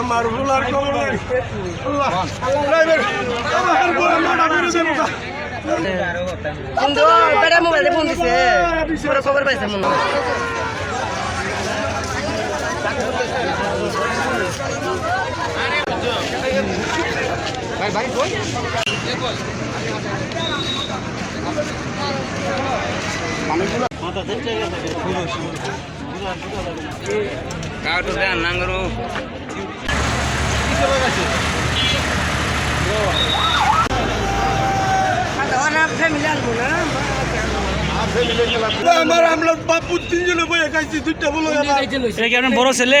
আল্লাহর কবর লাগে আল্লাহ ড্রাইভার আমার বড় মাটা মেরে দেবো বন্ধু বেটা মোবাইলে ফোন দিছে। পুরো খবর পাইছে মনে। কাউকে দেন নাঙ্গরু। আমার আমরা বাপু তিনজনে বইয়ে খাইছি দুইটা বড় ছেলে